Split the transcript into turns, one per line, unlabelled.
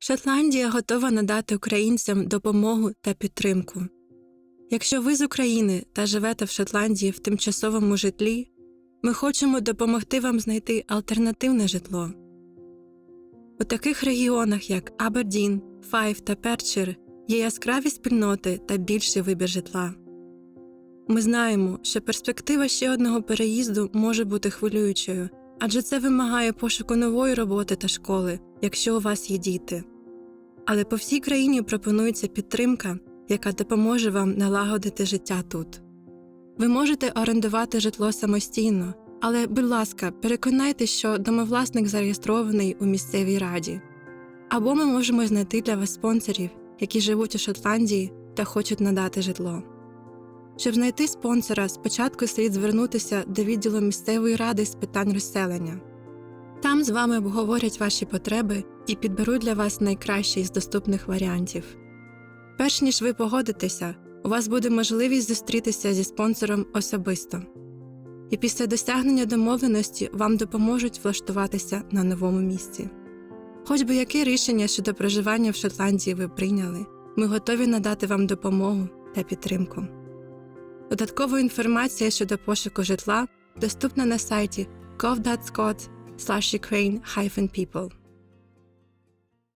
Шотландія готова надати українцям допомогу та підтримку. Якщо ви з України та живете в Шотландії в тимчасовому житлі, ми хочемо допомогти вам знайти альтернативне житло. У таких регіонах, як Абердін, Файв та Перчер, є яскраві спільноти та більший вибір житла. Ми знаємо, що перспектива ще одного переїзду може бути хвилюючою, адже це вимагає пошуку нової роботи та школи, якщо у вас є діти. Але по всій країні пропонується підтримка, яка допоможе вам налагодити життя тут. Ви можете орендувати житло самостійно, але, будь ласка, переконайтеся, що домовласник зареєстрований у місцевій раді. Або ми можемо знайти для вас спонсорів, які живуть у Шотландії та хочуть надати житло. Щоб знайти спонсора, спочатку слід звернутися до відділу місцевої ради з питань розселення. Там з вами обговорять ваші потреби і підберуть для вас найкращий з доступних варіантів. Перш ніж ви погодитеся, у вас буде можливість зустрітися зі спонсором особисто. І після досягнення домовленості вам допоможуть влаштуватися на новому місці. Хоч би яке рішення щодо проживання в Шотландії ви прийняли, ми готові надати вам допомогу та підтримку. Додаткова інформація щодо пошуку житла доступна на сайті slash Ukraine hyphen people.